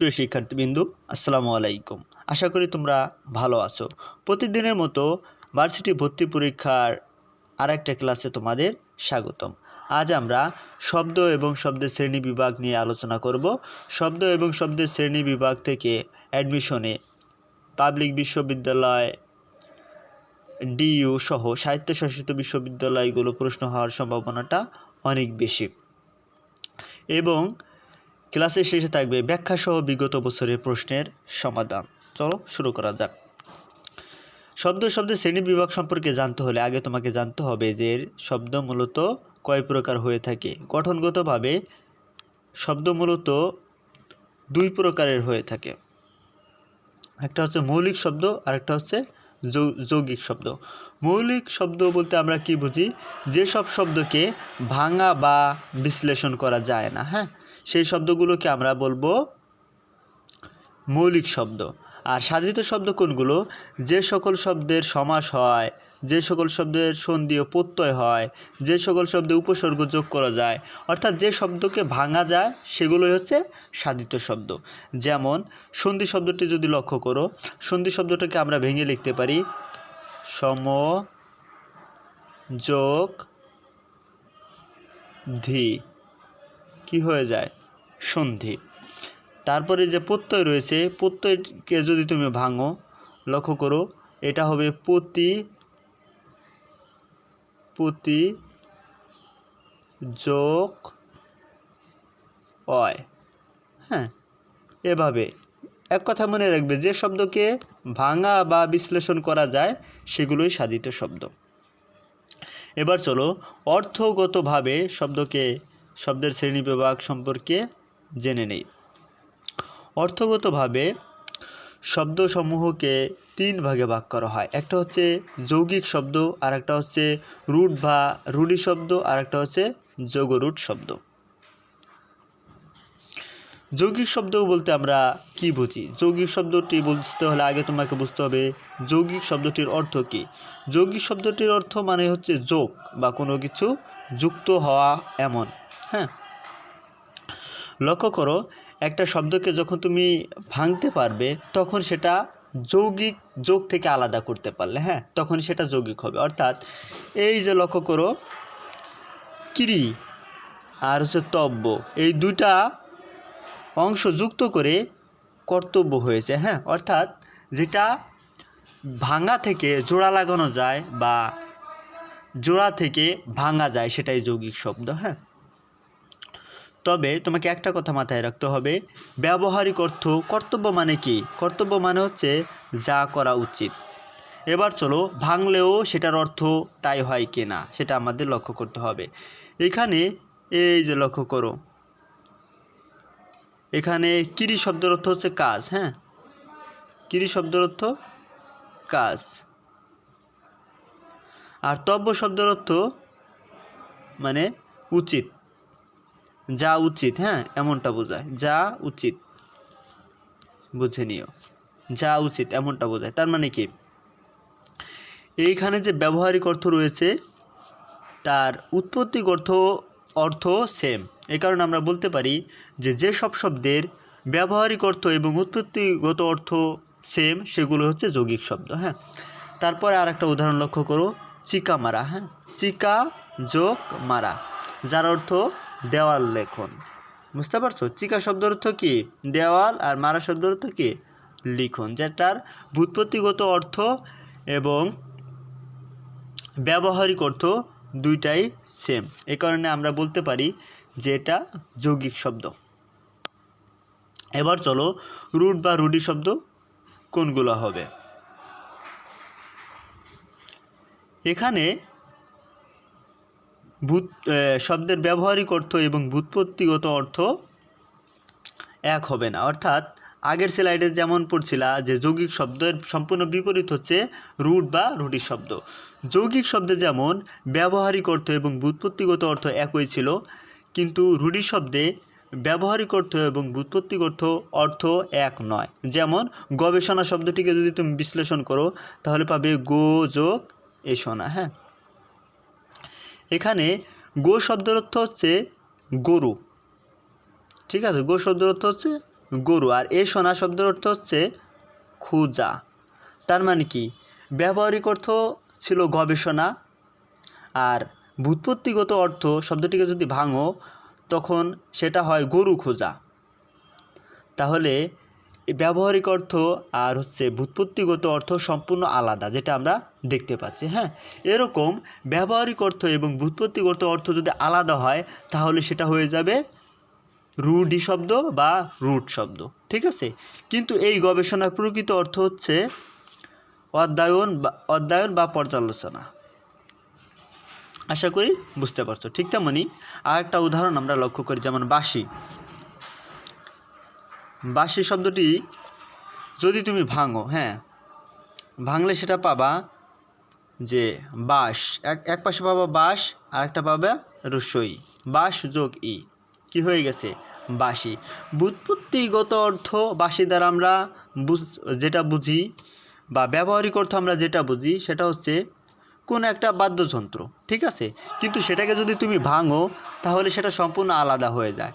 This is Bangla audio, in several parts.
প্রিয় শিক্ষার্থীবৃন্দু, আসসালামু আলাইকুম। আশা করি তোমরা ভালো আছো। প্রতিদিনের মতো ভার্সিটি ভর্তি পরীক্ষার আরেকটা ক্লাসে তোমাদের স্বাগতম। আজ আমরা শব্দ এবং শব্দের শ্রেণি বিভাগ নিয়ে আলোচনা করব। শব্দ এবং শব্দের শ্রেণি বিভাগ থেকে অ্যাডমিশনে পাবলিক বিশ্ববিদ্যালয় ডিইউ সহ সাহিত্যশাসিত বিশ্ববিদ্যালয়গুলো প্রশ্ন হওয়ার সম্ভাবনাটা অনেক বেশি। এবং ক্লাসের শেষে থাকবে ব্যাখ্যা সহ বিগত বছরের প্রশ্নের সমাধান। চলো শুরু করা যাক। শব্দ শব্দের শ্রেণি বিভাগ সম্পর্কে জানতে হলে আগে তোমাকে জানতে হবে যে শব্দ মূলত কয় প্রকার হয়ে থাকে। গঠনগতভাবে শব্দ মূলত দুই প্রকারের হয়ে থাকে। একটা হচ্ছে মৌলিক শব্দ আর একটা হচ্ছে যৌগিক শব্দ। মৌলিক শব্দ বলতে আমরা কি বুঝি? যেসব শব্দকে ভাঙা বা বিশ্লেষণ করা যায় না হ্যাঁ? সেই শব্দগুলোকে আমরা বলব মৌলিক শব্দ। আর সাধিত শব্দ কোনগুলো? যে সকল শব্দের সমাস হয়, যে সকল শব্দের সন্ধি ও প্রত্যয় হয়, যে সকল শব্দে উপসর্গ যোগ করা যায়, অর্থাৎ যে শব্দকে ভাঙা যায়, সেগুলোই হচ্ছে সাধিত শব্দ। যেমন, সন্ধি শব্দটি যদি লক্ষ্য করো, সন্ধি শব্দটাকে আমরা ভেঙে লিখতে পারি সম যোগ ধি। কি হয়ে যায়? সন্ধি। তারপরে যে প্রত্যয় রয়েছে, প্রত্যয়কে যদি তুমি ভাঙো, লক্ষ্য করো, এটা হবে প্রতি প্রতি যোগ অয়। হ্যাঁ এভাবে। এক কথা মনে রাখবে, যে শব্দকে ভাঙা বা বিশ্লেষণ করা যায়, সেগুলোই সাধিত শব্দ। এবার চলো, অর্থগতভাবে শব্দকে শব্দের শ্রেণীবিভাগ সম্পর্কে জেনে নেই। অর্থগতভাবে শব্দসমূহকে তিন ভাগে ভাগ করা হয়। একটা হচ্ছে যৌগিক শব্দ আর একটা হচ্ছে রুট বা রুডি শব্দ আর একটা হচ্ছে যোগরুট শব্দ। যৌগিক শব্দ বলতে আমরা কি বুঝি? যৌগিক শব্দটি বুঝতে হলে আগে তোমাকে বুঝতে হবে যৌগিক শব্দটির অর্থ কী। যৌগিক শব্দটির অর্থ মানে হচ্ছে যোগ বা কোনো কিছু যুক্ত হওয়া এমন। হ্যাঁ। লক্ষ্য করো, একটা শব্দকে যখন তুমি ভাঙতে পারবে, তখন সেটা যৌগিক যোগ থেকে আলাদা করতে পারলে হ্যাঁ তখন সেটা যৌগিক হবে। অর্থাৎ এই যে লক্ষ্য করো, কিরি আর হচ্ছে তব্য, এই দুইটা অংশ যুক্ত করে কর্তব্য হয়েছে হ্যাঁ। অর্থাৎ যেটা ভাঙা থেকে জোড়া লাগানো যায় বা জোড়া থেকে ভাঙা যায়, সেটাই যৌগিক শব্দ হ্যাঁ। তবে তোমাকে একটা কথা মাথায় রাখতে হবে। ব্যবহারিক অর্থ কর্তব্য মানে কি? কর্তব্য মানে হচ্ছে যা করা উচিত। এবার চলো, ভাঙলেও সেটার অর্থ তাই হয় কি না, সেটা আমাদের লক্ষ্য করতে হবে। এখানে এই যে লক্ষ্য করো। এখানে কিরি শব্দের অর্থ হচ্ছে কাজ হ্যাঁ? কিরি শব্দের অর্থ কাজ। আর তব্য শব্দের অর্থ মানে উচিত। যা উচিত হ্যাঁ এমনটা বোঝায়। যা উচিত, বুঝে নিও। যা উচিত, এমনটা বোঝায়। তার মানে কি? এইখানে যে ব্যবহারিক অর্থ রয়েছে, তার উৎপত্তিক অর্থ অর্থ সেম এই কারণে আমরা বলতে পারি যে যেসব শব্দের ব্যবহারিক অর্থ এবং উৎপত্তিগত অর্থ সেম সেগুলো হচ্ছে যৌগিক শব্দ হ্যাঁ। তারপরে আর একটা উদাহরণ লক্ষ্য করো চিকা মারা হ্যাঁ। চিকা যোগ মারা যার অর্থ দেওয়াল লেখন। বুঝতে পারছ? চিকা শব্দ অর্থ কি? দেওয়াল আর মারা শব্দ অর্থ কি? লিখন, যেটার ভূৎপত্তিগত অর্থ এবং ব্যবহারিক অর্থ দুইটাই সেম এ কারণে আমরা বলতে পারি যে এটা যৌগিক শব্দ। এবার চলো রুট বা রুডি শব্দ কোনগুলো হবে? এখানে ভূত শব্দের ব্যবহারিক অর্থ এবং ভূৎপত্তিগত অর্থ এক হবে না। অর্থাৎ, আগের স্লাইডে যেমন পড়ছিলা যে যৌগিক শব্দের সম্পূর্ণ বিপরীত হচ্ছে রুট বা রুটি শব্দ। যৌগিক শব্দে যেমন ব্যবহারিক অর্থ এবং ভূৎপত্তিগত অর্থ একই ছিল, কিন্তু রুডি শব্দে ব্যবহারিক অর্থ এবং ভূৎপত্তিগত অর্থ এক নয়। যেমন, গবেষণা শব্দটিকে যদি তুমি বিশ্লেষণ করো, তাহলে পাবে গো যোগ এসোনা হ্যাঁ? এখানে গো শব্দের অর্থ হচ্ছে গরু। ঠিক আছে? গো শব্দের অর্থ হচ্ছে গরু। আর এ সোনা শব্দের অর্থ হচ্ছে খুজা। তার মানে কি? ব্যবহারিক অর্থ ছিল গবেষণা। আর ভূতপত্তিগত অর্থ শব্দটিকে যদি ভাঙো, তখন সেটা হয় গরু খোঁজা। তাহলে ব্যবহারিক অর্থ আর হচ্ছে ভূতপত্তিগত অর্থ সম্পূর্ণ আলাদা, যেটা আমরা দেখতে পাচ্ছি হ্যাঁ? এরকম ব্যবহারিক অর্থ এবং ভূতপত্তিগত অর্থ যদি আলাদা হয়, তাহলে সেটা হয়ে যাবে রুডি শব্দ বা রুট শব্দ, ঠিক আছে? কিন্তু এই গবেষণার প্রকৃত অর্থ হচ্ছে অধ্যয়ন বা অধ্যয়ন বা পর্যালোচনা। আশা করি বুঝতে পারছ, ঠিক তেমনই আর একটা উদাহরণ আমরা লক্ষ্য করি, যেমন বাঁশি। বাঁশি শব্দটি যদি তুমি ভাঙো হ্যাঁ ভাঙলে সেটা পাবা যে বাঁশ এক এক পাশে পাবা বাঁশ আর একটা পাবা রসই বাঁশ যোগ ই। কি হয়ে গেছে? বাঁশি বুৎপত্তিগত অর্থ বাঁশি দ্বারা আমরা বুঝ, যেটা বুঝি বা ব্যবহারিক অর্থ আমরা যেটা বুঝি, সেটা হচ্ছে কোনো একটা বাদ্যযন্ত্র, ঠিক আছে? কিন্তু সেটাকে যদি তুমি ভাঙো, তাহলে সেটা সম্পূর্ণ আলাদা হয়ে যায়।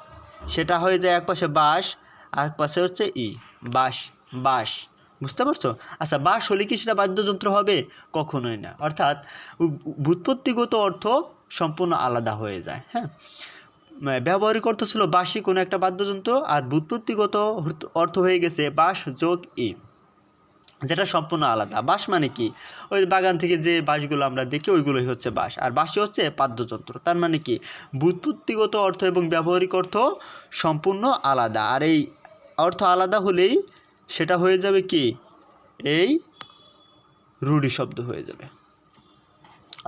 সেটা হয়ে যায় এক পাশে বাঁশ আর পাশে হচ্ছে ই বাস বাঁশ। বুঝতে পারছ? আচ্ছা বাঁশ হলে কি সেটা বাদ্যযন্ত্র হবে? কখনোই না। অর্থাৎ ভূতপত্তিগত অর্থ সম্পূর্ণ আলাদা হয়ে যায় হ্যাঁ? ব্যবহারিক অর্থ ছিল বাঁশি কোনো একটা বাদ্যযন্ত্র আর ভূতপত্তিগত অর্থ হয়ে গেছে বাঁশ যোগ ই, যেটা সম্পূর্ণ আলাদা। বাঁশ মানে কি? ওই বাগান থেকে যে বাঁশগুলো আমরা দেখি, ওইগুলোই হচ্ছে বাঁশ। আর বাঁশি হচ্ছে বাদ্যযন্ত্র। তার মানে কি? বুৎপত্তিগত অর্থ এবং ব্যবহারিক অর্থ সম্পূর্ণ আলাদা। আর এই অর্থ আলাদা হলেই সেটা হয়ে যাবে কি? এই রুডি শব্দ হয়ে যাবে।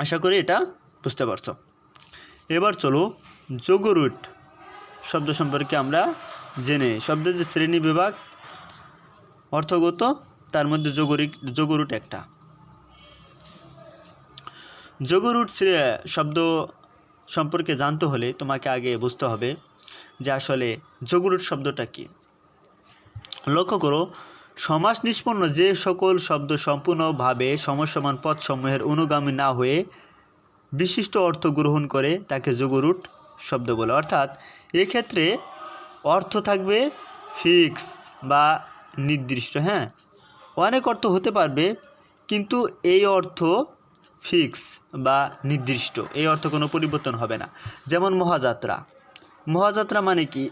আশা করি এটা বুঝতে পারছ। এবার চলো যোগরুট শব্দ সম্পর্কে আমরা জেনে। শব্দের যে শ্রেণি বিভাগ, অর্থগত, তার মধ্যে যোগরিক যোগরুট একটা। যোগরুট শব্দ সম্পর্কে জানতে হলে তোমাকে আগে বুঝতে হবে যে আসলে যোগরুট শব্দটা কি। লক্ষ্য করো, সমাস নিষ্পন্ন যে সকল শব্দ সম্পূর্ণভাবে সমসমান পদসমূহের অনুগামী না হয়ে বিশিষ্ট অর্থ গ্রহণ করে, তাকে যোগরুট শব্দ বলে। অর্থাৎ, এক্ষেত্রে অর্থ থাকবে ফিক্স বা নির্দিষ্ট হ্যাঁ? অনেক অর্থ হতে পারবে, কিন্তু এই অর্থ ফিক্স বা নির্দিষ্ট, এই অর্থ কোনো পরিবর্তন হবে না। যেমন মহাযাত্রা। মহাযাত্রা মানে কি?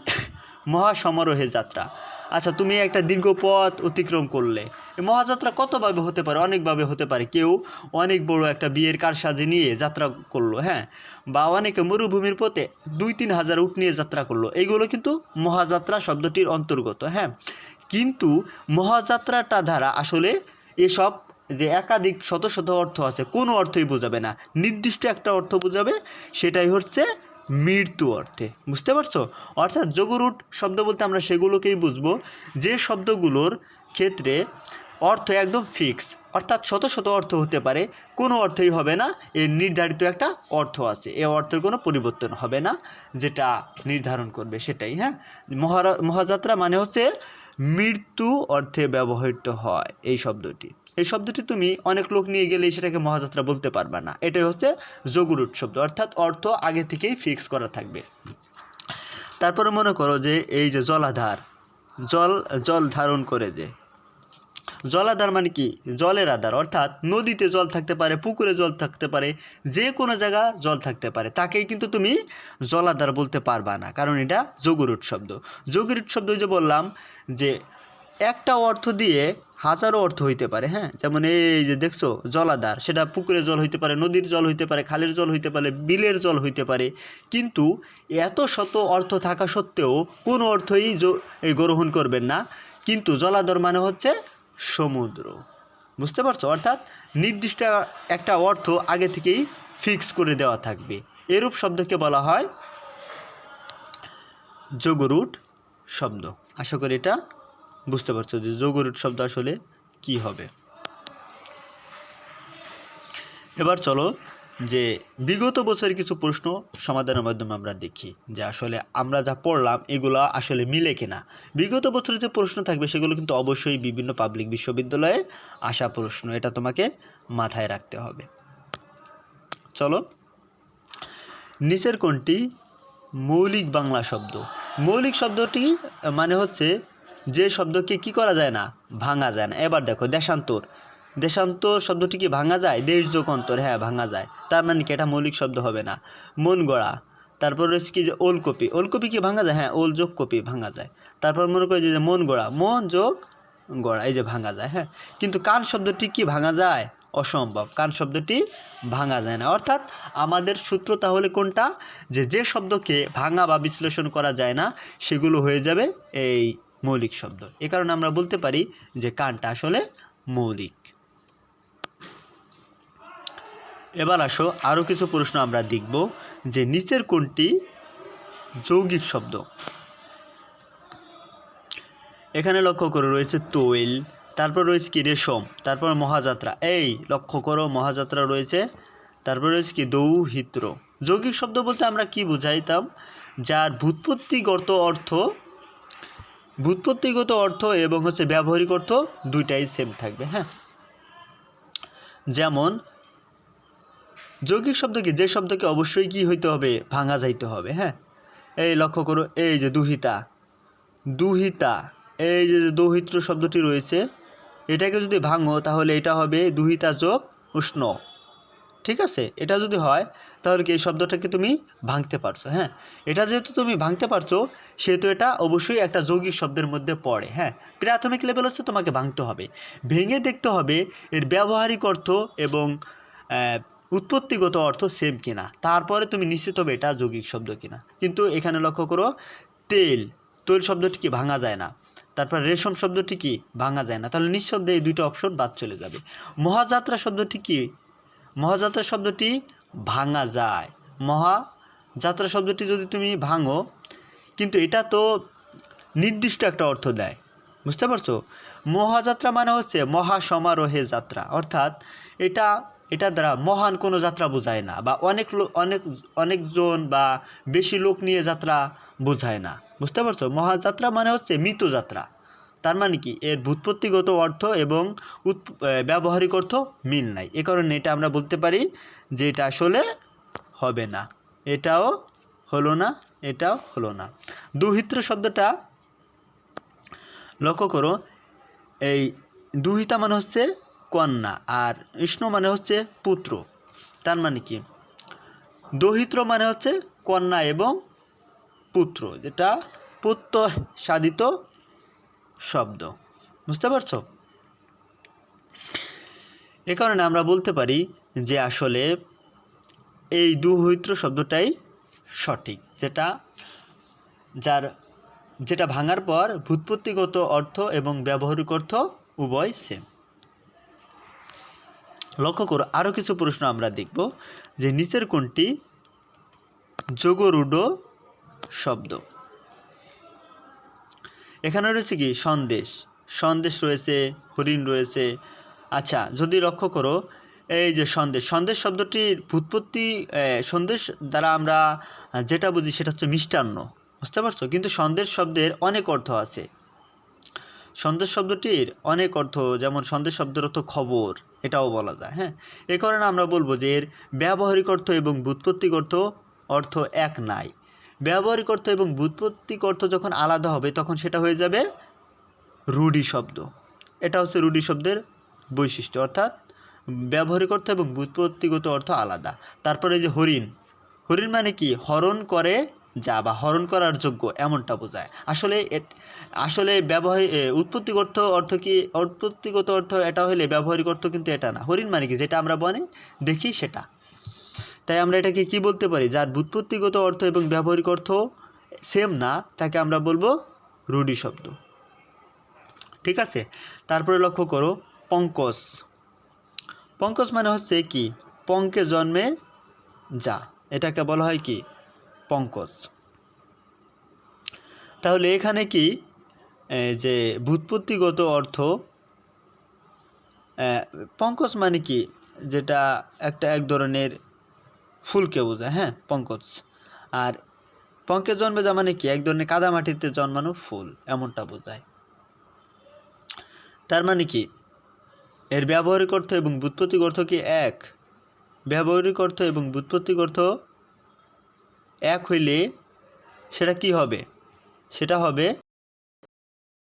মহা সমারোহে যাত্রা। আচ্ছা তুমি একটা দীর্ঘ পথ অতিক্রম করলে। মহাযাত্রা কতভাবে হতে পারে? অনেকভাবে হতে পারে। কেউ অনেক বড় একটা বিয়ের কারসাজি নিয়ে যাত্রা করল হ্যাঁ? বা অনেকে মরুভূমির পথে দুই তিন হাজার উট নিয়ে যাত্রা করল। এইগুলো কিন্তু মহাযাত্রা শব্দটির অন্তর্গত হ্যাঁ? কিন্তু মহাযাত্রাটা দ্বারা আসলে এসব যে একাধিক শত শত অর্থ আছে, কোনো অর্থই বোঝাবে না। নির্দিষ্ট একটা অর্থ বোঝাবে, সেটাই হচ্ছে মৃত্যু অর্থে, বুঝতে পারছ? অর্থাৎ যোগরুট শব্দ বলতে আমরা সেগুলোকেই বুঝব। যে শব্দগুলোর ক্ষেত্রে অর্থ একদম ফিক্স অর্থাৎ শত শত অর্থ হতে পারে, কোনো অর্থই হবে না, এর নির্ধারিত একটা অর্থ আছে। এ অর্থের কোনো পরিবর্তন হবে না, যেটা নির্ধারণ করবে সেটাই হ্যাঁ? মহারা, মহাযাত্রা মানে হচ্ছে মৃত্যু অর্থে ব্যবহৃত হয় এই শব্দটি। এই শব্দটি তুমি অনেক লোক নিয়ে গেলেই সেটাকে মহাযাত্রা বলতে পারবে না। এটাই হচ্ছে যোগরুট শব্দ, অর্থাৎ অর্থ আগে থেকেই ফিক্স করা থাকবে। তারপরে মনে করো যে এই যে জলাধার, জল জল ধারণ করে যে। জলাধার মানে কি? জলের আধার, অর্থাৎ নদীতে জল থাকতে পারে, পুকুরে জল থাকতে পারে, যে কোনো জায়গা জল থাকতে পারে। তাকেই কিন্তু তুমি জলাধার বলতে পারবা না, কারণ এটা যোগরুট শব্দ। যোগরুট শব্দ যে বললাম যে একটা অর্থ দিয়ে হাজারো অর্থ হইতে পারে হ্যাঁ? যেমন এই যে দেখছ, জলাধার, সেটা পুকুরের জল হইতে পারে, নদীর জল হইতে পারে, খালের জল হইতে পারে, বিলের জল হইতে পারে। কিন্তু এত শত অর্থ থাকা সত্ত্বেও কোনো অর্থই গ্রহণ করবেন না। কিন্তু জলাধর মানে হচ্ছে সমুদ্র। বুঝতে পারছ? অর্থাৎ নির্দিষ্ট একটা অর্থ আগে থেকেই ফিক্স করে দেওয়া থাকবে। এরূপ শব্দকে বলা হয় যোগরুট শব্দ। আশা করি এটা বুঝতে পারছ যে যোগরুট শব্দ আসলে কি হবে। এবার চলো যে বিগত বছরের কিছু প্রশ্ন সমাধানের মাধ্যমে আমরা দেখি যে আসলে আমরা যা পড়লাম এগুলো আসলে মিলে কিনা। বিগত বছরের যে প্রশ্ন থাকবে সেগুলো কিন্তু অবশ্যই বিভিন্ন পাবলিক বিশ্ববিদ্যালয়ে আসা প্রশ্ন, এটা তোমাকে মাথায় রাখতে হবে। চলো। নিচের কোনটি? মৌলিক বাংলা শব্দ। মৌলিক শব্দটি মানে হচ্ছে যে শব্দকে কি করা যায় না? ভাঙা যায় না। এবার দেখো, দেশান্তর। দেশান্তর শব্দটি কি ভাঙা যায়? দেশ যোগ অন্তর হ্যাঁ ভাঙা যায়। তার মানে কি? এটা মৌলিক শব্দ হবে না। মন গড়া। তারপর রয়েছে কি যে ওল কপি ওল কপি কি ভাঙা যায়? হ্যাঁ ওল যোগ কপি ভাঙা যায়। তারপর মনে করি যে মন গড়া। মন যোগ গড়া, এই যে ভাঙা যায় হ্যাঁ। কিন্তু কান শব্দটি কি ভাঙা যায়? অসম্ভব। কান শব্দটি ভাঙা যায় না। অর্থাৎ আমাদের সূত্র তাহলে কোনটা? যে যে শব্দকে ভাঙা বা বিশ্লেষণ করা যায় না, সেগুলো হয়ে যাবে এই মৌলিক শব্দ। এ কারণে আমরা বলতে পারি যে কানটা আসলে মৌলিক। এবার আসো আরও কিছু প্রশ্ন আমরা দেখব যে নিচের কোনটি যৌগিক শব্দ। এখানে লক্ষ্য করো, রয়েছে তৈল, তারপর রয়েছে কি? রেশম, তারপর মহাযাত্রা। এই, লক্ষ্য করো, মহাযাত্রা রয়েছে, তারপর রয়েছে কি? দৌহিত্র। যৌগিক শব্দ বলতে আমরা কি বুঝাইতাম? যার ভূৎপত্তিগত অর্থ ভূৎপত্তিগত অর্থ এবং হচ্ছে ব্যবহারিক অর্থ দুইটাই সেম থাকবে হ্যাঁ? যেমন, যৌগিক শব্দকে যে শব্দকে অবশ্যই কি হইতে হবে? ভাঙা যাইতে হবে হ্যাঁ? এই লক্ষ্য করো, এই যে দুহিতা দুহিতা, এই যে দৌহিত্র শব্দটি রয়েছে, এটাকে যদি ভাঙো তাহলে এটা হবে দুহিতা যোগ উষ্ণ, ঠিক আছে? এটা যদি হয় তাহলে কি এই শব্দটাকে তুমি ভাঙতে পারছ? হ্যাঁ এটা যেহেতু তুমি ভাঙতে পারছ, সেহেতু এটা অবশ্যই একটা যৌগিক শব্দের মধ্যে পড়ে। হ্যাঁ প্রাথমিক লেভেল হচ্ছে তোমাকে ভাঙতে হবে। ভেঙে দেখতে হবে এর ব্যবহারিক অর্থ এবং উৎপত্তিগত অর্থ সেম কিনা। তারপরে তুমি নিশ্চিত হবে এটা যৌগিক শব্দ কিনা। কিন্তু এখানে লক্ষ্য করো, তেল, তৈল শব্দটি কি ভাঙা যায় না? তারপর রেশম শব্দটি কি ভাঙা যায় না? তাহলে নিঃসন্দেহে এই দুইটা অপশন বাদ চলে যাবে। মহাযাত্রা শব্দটি কি? মহাযাত্রা শব্দটি ভাঙা যায়। মহাযাত্রা শব্দটি যদি তুমি ভাঙো, কিন্তু এটা তো নির্দিষ্ট একটা অর্থ দেয়। বুঝতে পারছ? মহাযাত্রা মানে হচ্ছে মহা সমারোহে যাত্রা। অর্থাৎ এটা এটা দ্বারা মহান কোনো যাত্রা বোঝায় না বা অনেক অনেক, অনেকজন বা বেশি লোক নিয়ে যাত্রা বোঝায় না। বুঝতে পারছ? মহাযাত্রা মানে হচ্ছে মৃত যাত্রা। তার মানে কি? এর ভূৎপত্তিগত অর্থ এবং ব্যবহারিক অর্থ মিল নাই। এ কারণে এটা আমরা বলতে পারি যে এটা আসলে হবে না। এটাও হলো না, এটাও হলো না। দুহিত্র শব্দটা লক্ষ্য করো, এই দুহিতা মানে হচ্ছে কন্যা আর কৃষ্ণ মানে হচ্ছে পুত্র। তার মানে কি? দহিত্র মানে হচ্ছে কন্যা এবং পুত্র। যেটা পুত্র সাধিত শব্দ। বুঝতে পারছ? এ কারণে আমরা বলতে পারি যে আসলে এই দুহিত্র শব্দটাই সঠিক। যেটা, যার, যেটা ভাঙার পর ভূৎপত্তিগত অর্থ এবং ব্যবহারিক অর্থ উভয় সেম লক্ষ্য করো আরও কিছু প্রশ্ন আমরা দেখব যে নিচের কোনটি যোগরুডো শব্দ? এখানে রয়েছে কি? সন্দেশ। সন্দেশ রয়েছে হরিণ রয়েছে। আচ্ছা যদি লক্ষ্য করো এই যে সন্দেশ সন্দেশ শব্দটির ভূৎপত্তি আহ, সন্দেশ দ্বারা আমরা যেটা বুঝি সেটা হচ্ছে মিষ্টান্ন। বুঝতে পারছ? কিন্তু সন্দেশ শব্দের অনেক অর্থ আছে। সন্দেশ শব্দটির অনেক অর্থ যেমন সন্দেশ শব্দের অর্থ খবর এটাও বলা যায় হ্যাঁ? এ কারণে আমরা বলব যে এর ব্যবহারিক অর্থ এবং ব্যুৎপত্তিক অর্থ অর্থ এক নাই। ব্যবহারিক অর্থ এবং ব্যুৎপত্তিক অর্থ যখন আলাদা হবে, তখন সেটা হয়ে যাবে রুঢ়ি শব্দ। এটা হচ্ছে রুঢ়ি শব্দের বৈশিষ্ট্য, অর্থাৎ ব্যবহারিক অর্থ এবং ব্যুৎপত্তিগত অর্থ আলাদা। তারপরে যে হরিণ হরিণ মানে কি? হরণ করে যা বা হরণ করার যোগ্য, এমনটা বোঝায়। আসলে আসলে ব্যবহার উৎপত্তিগত অর্থ কি? উৎপত্তিগত অর্থ এটা হলে ব্যবহারিক অর্থ কিন্তু এটা না। হরিণ মানে কি? যেটা আমরা বনে দেখি সেটা। তাই আমরা এটাকে কি বলতে পারি? যার ব্যুৎপত্তিগত অর্থ এবং ব্যবহারিক অর্থ সেম না, তাকে আমরা বলব রুঢ়ি শব্দ। ঠিক আছে? তারপরে লক্ষ্য করো, পঙ্কজ। পঙ্কজ মানে হচ্ছে কি? পঙ্কে জন্মে যা। এটাকে বলা হয় কি? পঙ্কজ। তাহলে এখানে কি? যে ভূৎপত্তিগত অর্থ পঙ্কজ মানে কি? যেটা একটা এক ধরনের ফুলকে বোঝায় হ্যাঁ পঙ্কজ। আর পঙ্কে জন্মে যা মানে কি? এক ধরনের কাদামাটিতে জন্মানো ফুল, এমনটা বোঝায়। তার মানে কি? এর ব্যবহারিক অর্থ এবং ব্যুৎপত্তিক অর্থ কি এক? ব্যবহারিক অর্থ এবং ব্যুৎপত্তিক অর্থ এক হইলে সেটা কি হবে? সেটা হবে